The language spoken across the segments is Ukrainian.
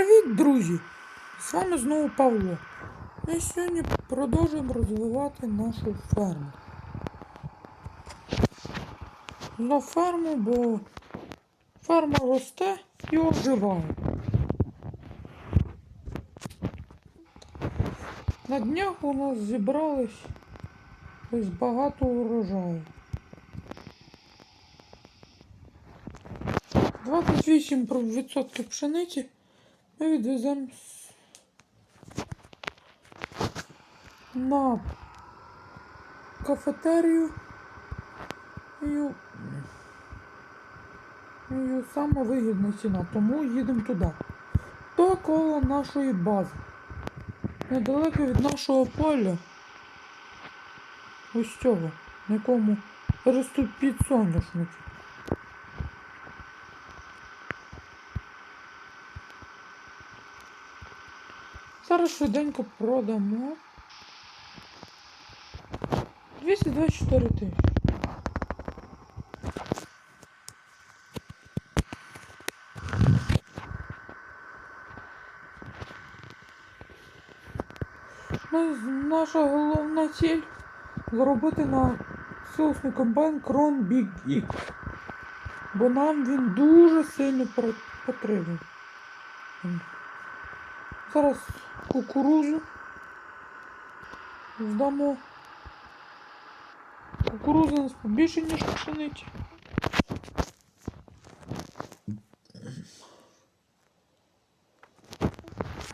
Привіт, друзі! З вами знову Павло. Ми сьогодні продовжуємо розвивати нашу ферму. На ферму, бо ферма росте і оживає. На днях у нас зібрались ось багато урожаю. 28% пшениці ми відвеземо с- на кафетерію. І саме вигідна ціна, тому їдемо туди. То коло нашої бази. Недалеко від нашого поля. Ось цього, на якому ростуть підсоняшники. Зараз швиденько продамо. 224 тисячі. Наша головна ціль зробити на силосний комбайн Крон Big X. Бо нам він дуже сильно потрібен. Зараз кукурузу здамо. Кукуруза у нас побільше, ніж пшениці.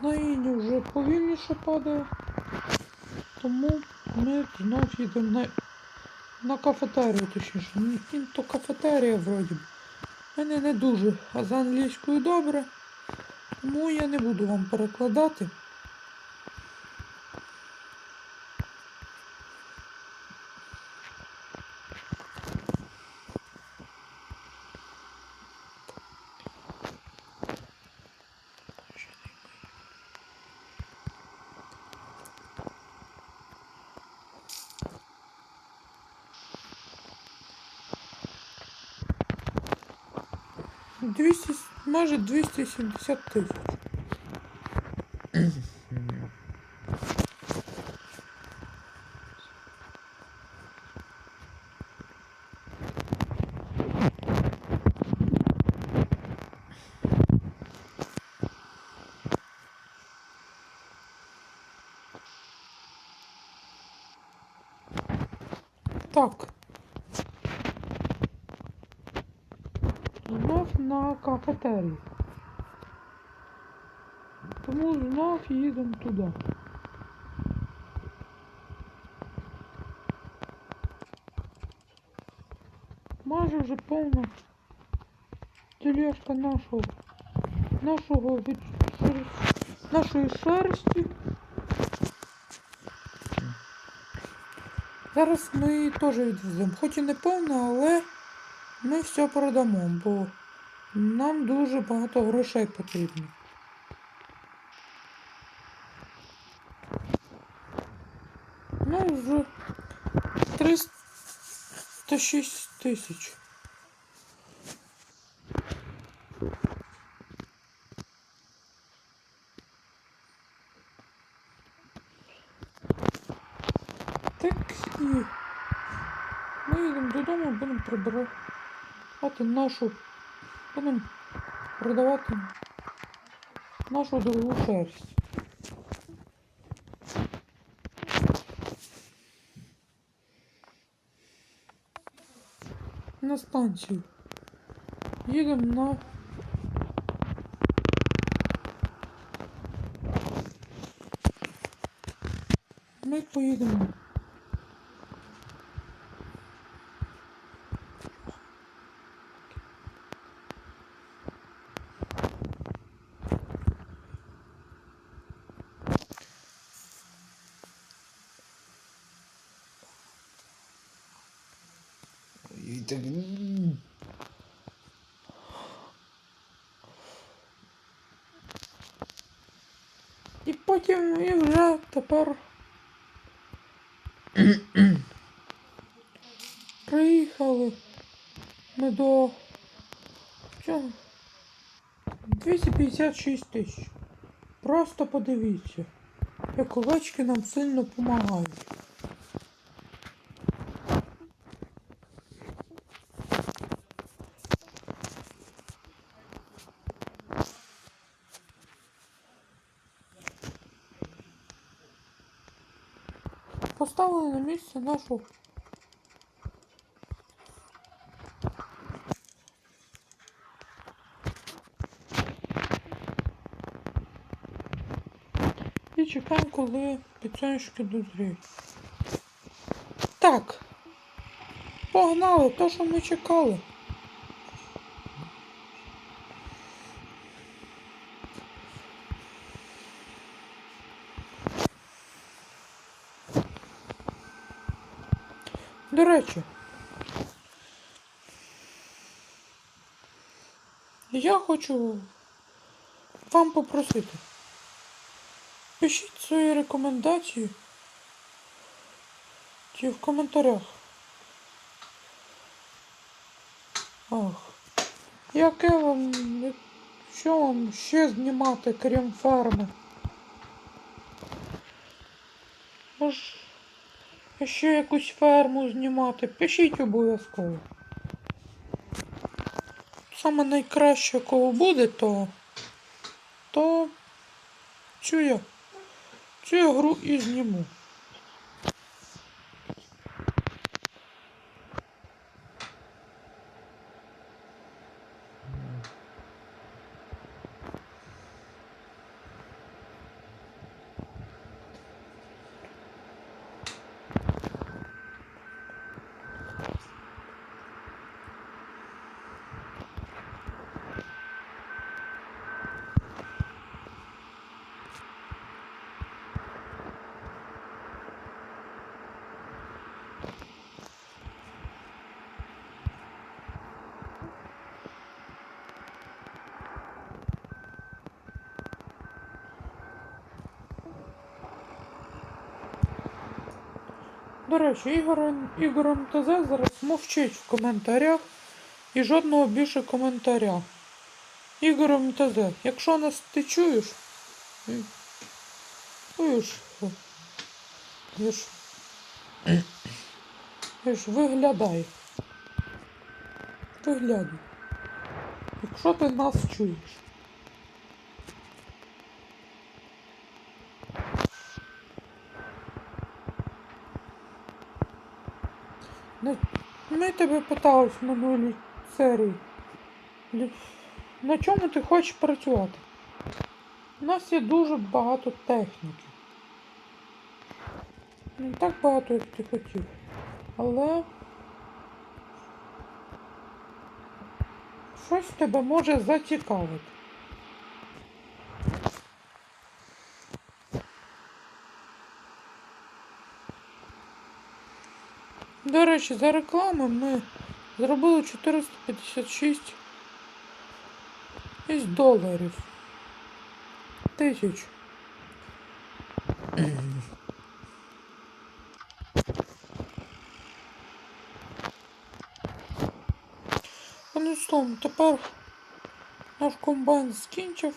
Наїні вже повільніше падає, тому ми знов їдемо на, на кафетерію, точніше. Ну, то кафетерія вроді. мене не дуже, а з англійською добре. Тому я не буду вам перекладати. Двісті, майже 270 тисяч. Так. Знов на кафетерію. Тому знов їдемо туди. Майже вже повна тележка нашого нашого від нашої шерсті. Зараз ми її теж відвеземо. Хоч і не повна, але ми все продамо, бо нам дуже багато грошей потрібно. Ну, вже 306 тисяч. Так і ми їдемо додому, будемо прибирати нашу. Будемо продавати нашу другу шерсть. На станцію. Їдемо на Ми поїдемо. Так. І потім і вже тепер приїхали ми до чого? 256 тисяч. Просто подивіться, як овечки нам сильно допомагають. Поставили на місце нашу і чекаємо, коли піцянчики дозріють. Так. Погнали, то, що ми чекали. До речі, я хочу вам попросити. Пишіть свої рекомендації чи в коментарях. Ах, яке вам, що вам ще знімати, крім фарми? Може, ще якусь ферму знімати? Пишіть обов'язково. Саме найкраще, кого буде, то, то цю я, цю я гру і зніму. До речі, Ігор, Ігор МТЗ зараз мовчить в коментарях і жодного більше коментаря. Ігор МТЗ, якщо нас ти чуєш, чуєш, виглядай. Виглядай. Якщо ти нас чуєш. Ми тебе питали в минулій серії. На чому ти хочеш працювати? У нас є дуже багато техніки. Не так багато, як ти хотів. Але щось тебе може зацікавити. До речі, за рекламу ми зробили 456 із доларів. Тисяч. Одним словом, тепер наш комбайн скінчив.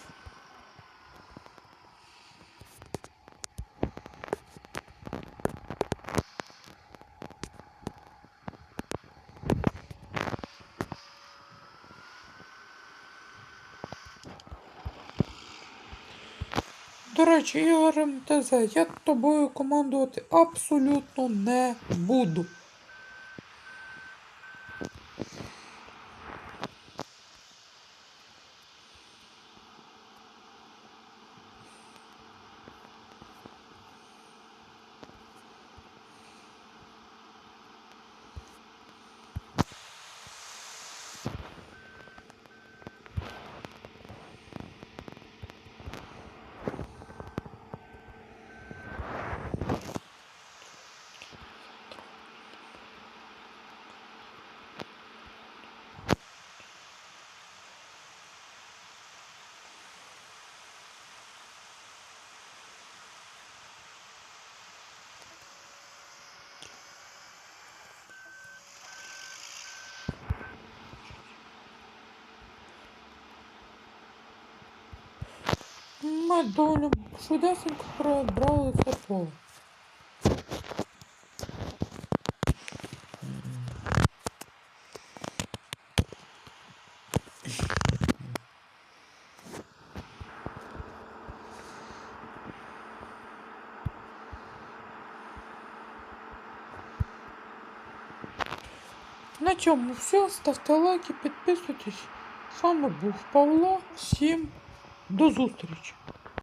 До речі, Ігорем ТЗ, я тобою командувати абсолютно не буду. Ми доволі швидесенько перебрали це поле. На цьому все. Ставте лайки, підписуйтесь. З вами був Павло. Всім до зустрічі!